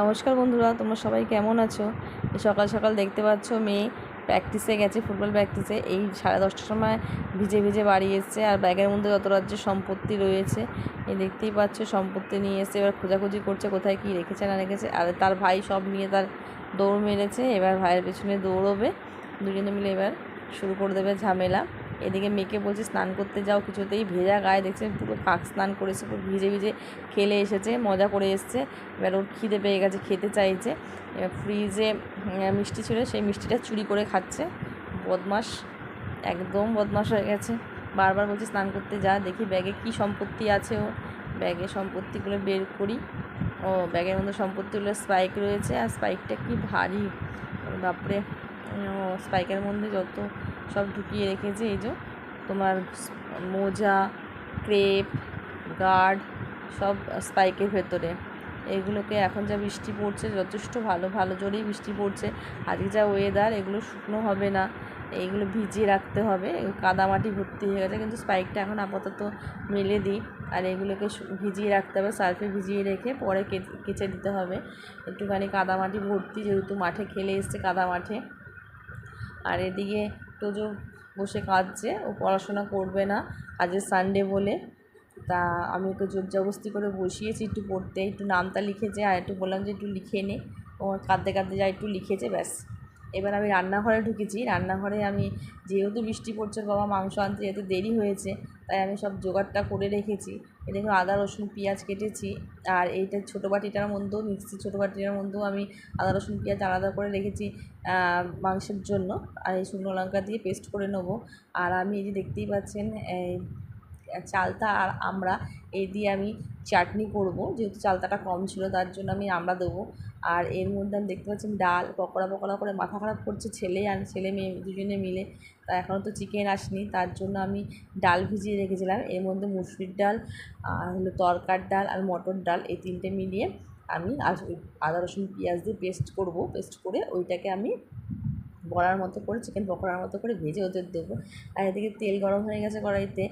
নমস্কার বন্ধুরা, তোমরা সবাই কেমন আছো? সকাল সকাল দেখতে পাচ্ছ মেয়ে প্র্যাকটিসে গেছে ফুটবল প্র্যাকটিসে এই সাড়ে দশটার সময় ভিজে ভিজে বাড়ি এসছে আর ব্যাগের মধ্যে যত রাজ্যের সম্পত্তি রয়েছে, এই দেখতেই পাচ্ছ সম্পত্তি নিয়ে এসছে। এবার খোঁজাখুঁজি করছে কোথায় কী রেখেছে, না রেখেছে। আর তার ভাই সব নিয়ে তার দৌড় মেরেছে। এবার ভাইয়ের পেছনে দৌড়বে। দুজনে মিলে এবার শুরু করে দেবে ঝামেলা। এদিকে মেয়েকে বলছে, স্নান করতে যাও, কিছুতেই ভেজা গায়ে দেখছে, পুরো কাক স্নান করেছে, পুরো ভিজে ভিজে খেলে এসেছে, মজা করে এসছে। এবার ওর খিদে পেয়ে গেছে, খেতে চাইছে। এবার ফ্রিজে মিষ্টি ছিল, সেই মিষ্টিটা চুরি করে খাচ্ছে। বদমাস একদম বদমাস হয়ে গেছে। বারবার বলছে, স্নান করতে যা, দেখি ব্যাগে কি সম্পত্তি আছে ও ব্যাগে সম্পত্তিগুলো বের করি। ও, ব্যাগের মধ্যে সম্পত্তিগুলো স্পাইক রয়েছে, আর স্পাইকটা কি ভারী। বাপরে, ও স্পাইকের মধ্যে যত সব ঢুকিয়ে রেখেছে, এই যে তোমার মোজা, ক্রেপ, গার্ড, সব স্পাইকের ভেতরে। এগুলোকে এখন যা বৃষ্টি পড়ছে, যথেষ্ট ভালো ভালো জোরেই বৃষ্টি পড়ছে। আজকে যা ওয়েদার এগুলো শুকনো হবে না। এইগুলো ভিজিয়ে রাখতে হবে। কাদামাটি ভর্তি হয়ে গেছে, কিন্তু স্পাইকটা এখন আপাতত মেলে দিই। আর এগুলোকে ভিজিয়ে রাখতে হবে সার্ফে ভিজিয়ে রেখে পরে কেচে দিতে হবে। একটুখানি কাদামাটি ভর্তি, যেহেতু মাঠে খেলে এসছে কাদা মাঠে। আর এদিকে তোজো বসে কাঁদছে, ও পড়াশোনা করবে না আজকে সানডে বলে। তা আমি ওকে জোর জবস্তি করে বসিয়েছি, একটু পড়তে, একটু নামটা লিখেছে, আর একটু বললাম যে একটু লিখে নে। ও কাঁদতে কাঁদতে যা একটু লিখেছে, ব্যাস। এবার আমি রান্নাঘরে ঢুকেছি। রান্নাঘরে আমি যেহেতু বৃষ্টি পড়ছে, বাবা মাংস আনতে যেহেতু দেরি হয়েছে, তাই আমি সব জোগাড়টা করে রেখেছি। এ দেখুন, আদা, রসুন, পেঁয়াজ কেটেছি, আর এইটা ছোটো বাটিটার মধ্যেও, মিক্সি ছোটো বাটিটার মধ্যেও আমি আদা, রসুন, পেঁয়াজ আলাদা করে রেখেছি মাংসের জন্য। আর এই শুকনো লঙ্কা দিয়ে পেস্ট করে নেব। আর আমি এই যে দেখতেই পাচ্ছেন চালতা আর আমরা এই দিয়ে আমি চাটনি করব। যেহেতু চালতাটা কম ছিল, তার জন্য আমি আমরা দেবো। আর এর মধ্যে আমি দেখতে পাচ্ছেন ডাল, পকোড়া পকোড়া করে মাথা খারাপ করছে ছেলে আর ছেলে মেয়ে দুজনে মিলে। তা এখনও তো চিকেন আসেনি, তার জন্য আমি ডাল ভিজিয়ে রেখেছিলাম। এর মধ্যে মুসুরির ডাল আর হলো তরকার ডাল আর মটর ডাল এই তিনটে মিলিয়ে আমি আদা রসুন পেঁয়াজ দিয়ে পেস্ট করব। পেস্ট করে ওইটাকে আমি বড়ার মতো করে চিকেন পকোড়ার মতো করে ভেজে ওদের দেবো। আর এদিকে তেল গরম হয়ে গেছে কড়াইতে।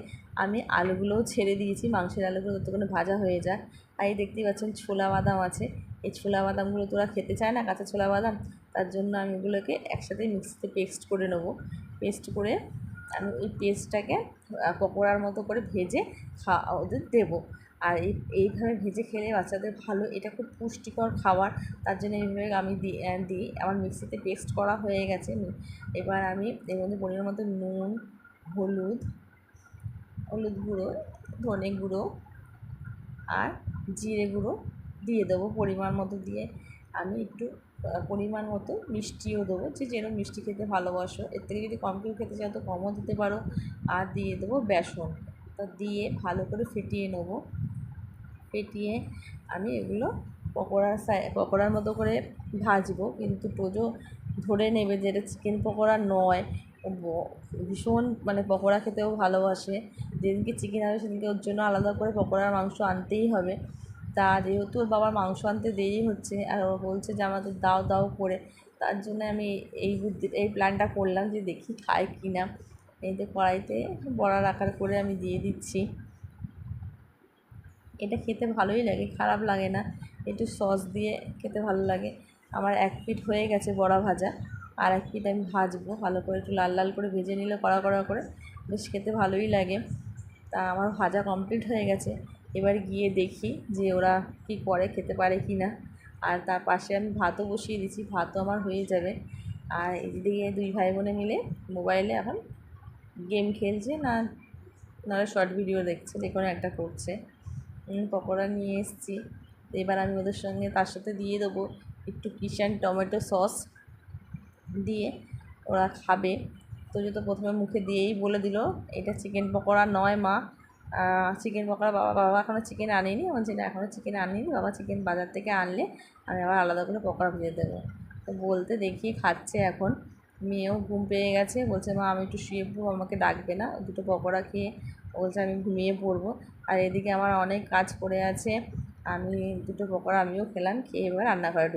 আমি আলুগুলোও ছেড়ে দিয়েছি, মাংসের আলুগুলো ততক্ষণে ভাজা হয়ে যায়। আর এই দেখতেই পাচ্ছেন ছোলা বাদাম আছে। এই ছোলা বাদামগুলো তোরা খেতে চায় না, কাঁচা ছোলা বাদাম। তার জন্য আমি ওগুলোকে একসাথে মিক্সিতে পেস্ট করে নেব। পেস্ট করে আমি ওই পেস্টটাকে পকোড়ার মতো করে ভেজে খাওয়া ওদের দেবো। আর এই, এইভাবে ভেজে খেলে বাচ্চাদের ভালো, এটা খুব পুষ্টিকর খাবার। তার জন্য এইভাবে আমি দিই। আমার মিক্সিতে পেস্ট করা হয়ে গেছে। এবার আমি এর মধ্যে পরিমাণ মতো নুন, হলুদ হলুদ গুঁড়ো, ধনে গুঁড়ো আর জিরে গুঁড়ো দিয়ে দেবো পরিমাণ মতো দিয়ে। আমি একটু পরিমাণ মতো মিষ্টিও দেবো। যে যেরকম মিষ্টি খেতে ভালোবাসো। এর থেকে যদি কম কেউ খেতে চাও তো কমও দিতে পারো। আর দিয়ে দেবো বেসন। তা দিয়ে ভালো করে ফেটিয়ে নেব। ফেটিয়ে আমি এগুলো পকোড়ার সাই, পকোড়ার মতো করে ভাজবো। কিন্তু টোজো ধরে নেবে যে এটা চিকেন পকোড়া নয়। ভীষণ মানে পকোড়া খেতেও ভালোবাসে। যেদিনকে চিকেন আনবে সেদিনকে ওর জন্য আলাদা করে পকোড়ার মাংস আনতেই হবে। তা যেহেতু ওর বাবার মাংস আনতে দেরি হচ্ছে আর ও বলছে যে আমাদের দাও দাও করে। তার জন্য আমি এই বুদ্ধি, এই প্ল্যানটা করলাম যে দেখি খায় কি না এই যে কড়াইতে বড়ার আকার করে আমি দিয়ে দিচ্ছি। এটা খেতে ভালোই লাগে, খারাপ লাগে না। একটু সস দিয়ে খেতে ভালো লাগে। আমার এক পিঠ হয়ে গেছে বড়া ভাজা, আর এক পিঠ আমি ভাজবো ভালো করে, একটু লাল লাল করে ভেজে নিলে কড়া কড়া করে। বেশ খেতে ভালোই লাগে। তা আমার ভাজা কমপ্লিট হয়ে গেছে। এবার গিয়ে দেখি যে ওরা কী করে, খেতে পারে কি না। আর তার পাশে আমি ভাতও বসিয়ে দিচ্ছি, ভাতও আমার হয়ে যাবে। আর এদিকে দুই ভাই বোনে মিলে মোবাইলে এখন গেম খেলছে, না নাহলে শর্ট ভিডিও দেখছে যে কোনো একটা করছে। পকোড়া নিয়ে এসেছি। এবার আমি ওদের সঙ্গে তার সাথে দিয়ে দেবো একটু কিষান টমেটো সস দিয়ে ওরা খাবে। তো তো প্রথমে মুখে দিয়েই বলে দিল, এটা চিকেন পকোড়া নয় মা। চিকেন পকোড়া বাবা বাবা এখনও চিকেন আনেনি। আমার না এখনও চিকেন আনেনি। বাবা চিকেন বাজার থেকে আনলে আমি আবার আলাদা করে পকোড়া ভেজে দেবো। তো বলতে দেখি খাচ্ছে এখন। মেয়েও ঘুম পেয়ে গেছে। বলছে, মা, আমি একটু শুয়ে পড়ব, আমাকে ডাকবে না। দুটো পকোড়া খেয়ে বলছে, আমি ঘুমিয়ে পড়ব। আর এদিকে আমার অনেক কাজ পড়ে আছে। আমি দুটো পকোড়া আমিও খেলাম, খেয়ে এবার রান্নাঘরে